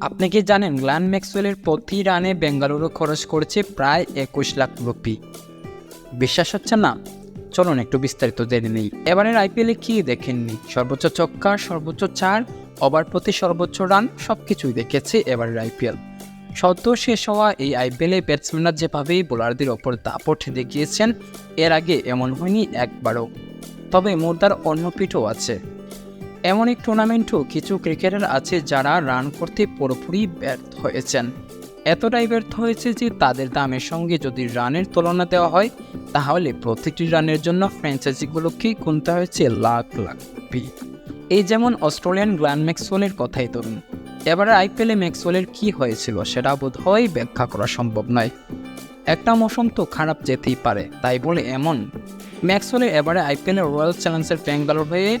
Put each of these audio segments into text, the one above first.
আপনি কি জানেন গ্ল্যান ম্যাক্সওয়েলের প্রতি রানে বেঙ্গালুরু খরচ করেছে প্রায় একুশ লাখ রুপি? বিশ্বাস হচ্ছে না? চলুন একটু বিস্তারিত জেনে নেই। এবারের আইপিএলে কি দেখেননি? সর্বোচ্চ ছক্কা, সর্বোচ্চ চার ওভার প্রতি সর্বোচ্চ রান সব কিছুই দেখেছে এবারের আইপিএল। সদ্য শেষ হওয়া এই আইপিএলে ব্যাটসম্যানরা যেভাবেই বোলারদের ওপর দাপট দেখিয়েছেন, এর আগে এমন হয়নি একবারও। তবে মুদ্রার অন্য পিঠও আছে। এমন এক টুর্নামেন্টও কিছু ক্রিকেটার আছে যারা রান করতে পুরোপুরি ব্যর্থ হয়েছেন। এতটাই ব্যর্থ হয়েছে যে তাদের দামের সঙ্গে যদি রানের তুলনা দেওয়া হয়, তাহলে প্রতিটি রানের জন্য ফ্র্যাঞ্চাইজিগুলোকেই গুনতে হয়েছে লাখ লাখ রুপি এই যেমন অস্ট্রেলিয়ান গ্ল্যান ম্যাক্সওয়েলের কথাই ধরুন। এবারে আইপিএলে ম্যাক্সওয়েলের কি হয়েছিল সেটা বোধ হয় ব্যাখ্যা করা সম্ভব নয়। একটা মৌসুম তো খারাপ যেতেই পারে, তাই বলে এমন। ম্যাক্সওয়েলের এবারে আইপিএলে রয়্যাল চ্যালেঞ্জার ব্যাঙ্গালোর হয়ে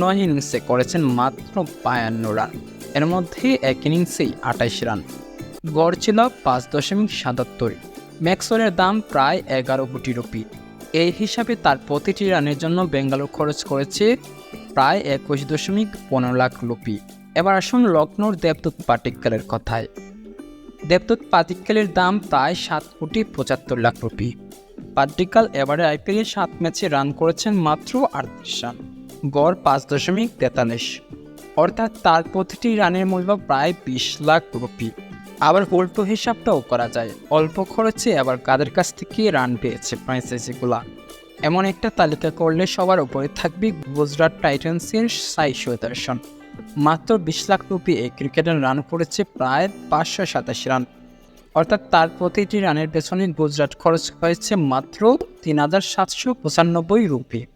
নয় ইনিংসে করেছেন মাত্র বায়ান্ন রান এর মধ্যে এক ইনিংসেই আটাইশ রান গড় ছিল পাঁচ দশমিক সাতাত্তর। ম্যাক্সওয়েলের দাম প্রায় এগারো কোটি রুপি। এই হিসাবে তার প্রতিটি রানের জন্য বেঙ্গালোর খরচ করেছে প্রায় একুশ দশমিক পনেরো লাখ রুপি। এবার আসুন লখনৌর দেবদূত পাটিক্কালের কথায়। দেবদূত পাটিক্কালের দাম প্রায় সাত কোটি পঁচাত্তর লাখ রুপি। পাটিক্কাল এবারে আইপিএলে সাত ম্যাচে রান করেছেন মাত্র আটত্রিশ রান গড় পাঁচ দশমিক তেতাল্লিশ। অর্থাৎ তার প্রতিটি রানের মূল্য প্রায় বিশ লাখ রুপি। আবার উল্টো হিসাবটাও করা যায়। অল্প খরচে আবার কাদের কাছ থেকে রান পেয়েছে ফ্র্যাঞ্চাইজিগুলা এমন একটা তালিকা করলে সবার উপরে থাকবে গুজরাট টাইটান্সের সাই সুদর্শন। মাত্র বিশ লাখ রুপি এই ক্রিকেটার রান করেছে প্রায় পাঁচশো সাতাশ রান। অর্থাৎ তার প্রতিটি রানের পেছনে গুজরাট খরচ হয়েছে মাত্র তিন হাজার সাতশো পঁচানব্বই রুপি।